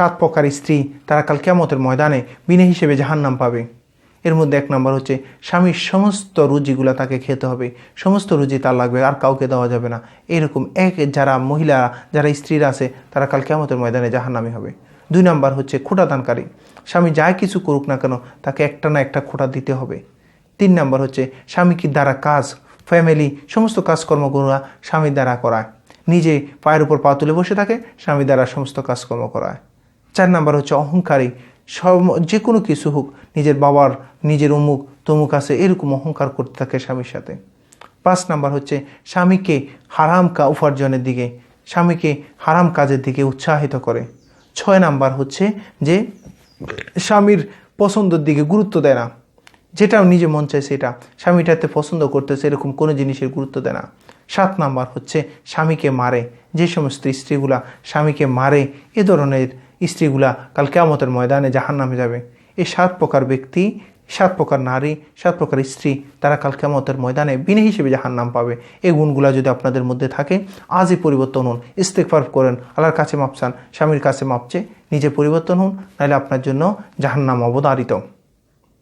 সাত প্রকার স্ত্রী তারা কাল কেমতের ময়দানে বিনে হিসেবে জাহান্নাম পাবে। এর মধ্যে এক নম্বর হচ্ছে, স্বামীর সমস্ত রুজিগুলো তাকে খেতে হবে। সমস্ত রুজি তার লাগবে, আর কাউকে দেওয়া যাবে না। এরকম এক যারা মহিলা, যারা স্ত্রীরা আছে, তারা কাল কেমতের ময়দানে জাহান্নামি হবে। দুই নাম্বার হচ্ছে, খোটা দানকারী। স্বামী যাই কিছু করুক না কেন, তাকে একটা না একটা খোটা দিতে হবে। তিন নাম্বার হচ্ছে স্বামীকে দ্বারা কাজ, ফ্যামিলি, সমস্ত কাজকর্মগুলো স্বামীর দ্বারা করায়। নিজে পায়ের উপর পা তুলে বসে থাকে, স্বামী দ্বারা সমস্ত কাজকর্ম করায়। চার নাম্বার হচ্ছে অহংকারী। সব যে কোনো কিছু হোক, নিজের বাবার, নিজের অমুক, তমুক আছে, এরকম অহংকার করতে থাকে স্বামীর সাথে। পাঁচ নাম্বার হচ্ছে স্বামীকে হারাম কা উপার্জনের দিকে, স্বামীকে হারাম কাজের দিকে উৎসাহিত করে। ছয় নাম্বার হচ্ছে যে স্বামীর পছন্দের দিকে গুরুত্ব দেয় না। যেটাও নিজে মন চায় সেটা। স্বামীটাতে পছন্দ করতেছে, এরকম কোনো জিনিসের গুরুত্ব দেয় না। সাত নাম্বার হচ্ছে স্বামীকে মারে। যে সমস্ত স্ত্রীগুলা স্বামীকে মারে, এ ধরনের স্ত্রীগুলা কাল কেমতের ময়দানে জাহান নামে যাবে। এই সাত প্রকার ব্যক্তি, সাত প্রকার নারী, সাত প্রকার স্ত্রী, তারা কাল কেমতের ময়দানে বিনে হিসেবে জাহান নাম পাবে। এই গুণগুলা যদি আপনাদের মধ্যে থাকে, আজই পরিবর্তন হন ইস্তেকফার করেন, আল্লাহর কাছে মাপসান স্বামীর কাছে মাপছে নিজে পরিবর্তন হন, নাহলে আপনার জন্য জাহান্নাম অবধারিত।